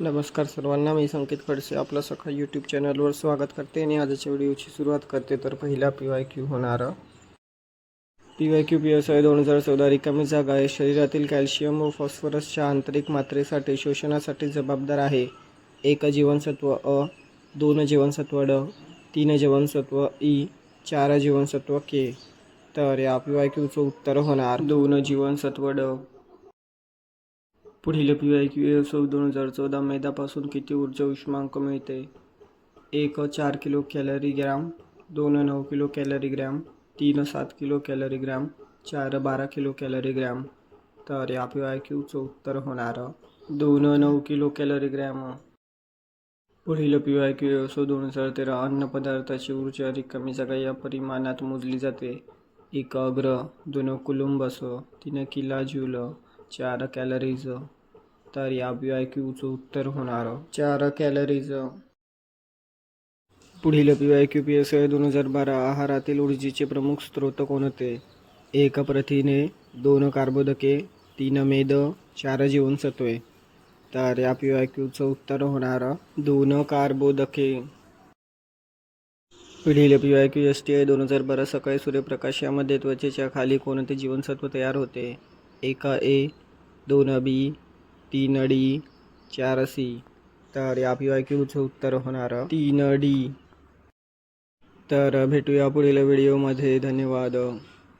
नमस्कार सर्वांना मी संकेत खडसे आपलं सखा यूट्यूब चॅनलवर स्वागत करते आणि आजच्या व्हिडिओची सुरुवात करते. तर पहिला पी वाय क्यू होणार. P Y Q P S I दोन हजार चौदा रिकामी जागा आहे. शरीरातील कॅल्शियम व फॉस्फरसच्या आंतरिक मात्रेसाठी शोषणासाठी जबाबदार आहे. एक जीवनसत्व अ दोन जीवनसत्व ड तीन जीवनसत्व ई चार जीवनसत्व के. तर या पी वाय क्यूचं उत्तर होणार. दोन जीवनसत्व ड पुढील पी वाय क्यू एफ दोन हजार चौदा मैदापासून किती ऊर्जा उष्मांक मिळते? एक चार किलो कॅलरी ग्रॅम. दोन नऊ किलो कॅलरी ग्रॅम. तीन सात किलो कॅलरी ग्रॅम. चार बारा किलो कॅलरी ग्रॅम. तर या पी वाय क्यूचं उत्तर होणार दोन नऊ किलो कॅलरी ग्रॅम. पुढील पी वाय क्यू एफ दोन हजार तेरा. अन्नपदार्थाची ऊर्जा रिकामी जागा या परिमाणात मोजली जाते. एक अग्र. दोन कुलुंबस. तीन किला ज्यूल. चार कॅलरीज. तर या पी आय क्यूचं उत्तर होणार. चार कॅलरीज पुढील P Y Q P S दोन हजार बारा आहारातील ऊर्जेचे प्रमुख स्रोत कोणते एक प्रथिने दोन कार्बोदके तीन मेद चार जीवनसत्वे. तर या पी आय क्यूचं उत्तर होणार दोन कार्बोदके. पुढील P Y Q S T I दोन हजार बारा सकाळी सूर्यप्रकाशामध्ये त्वचेच्या खाली कोणते जीवनसत्व तयार होते? एक ए दोन बी तीन डी चार सी. तर या पी वाय क्यूचं उत्तर होणार तीन डी. तर भेटूया पुढील व्हिडिओमध्ये धन्यवाद.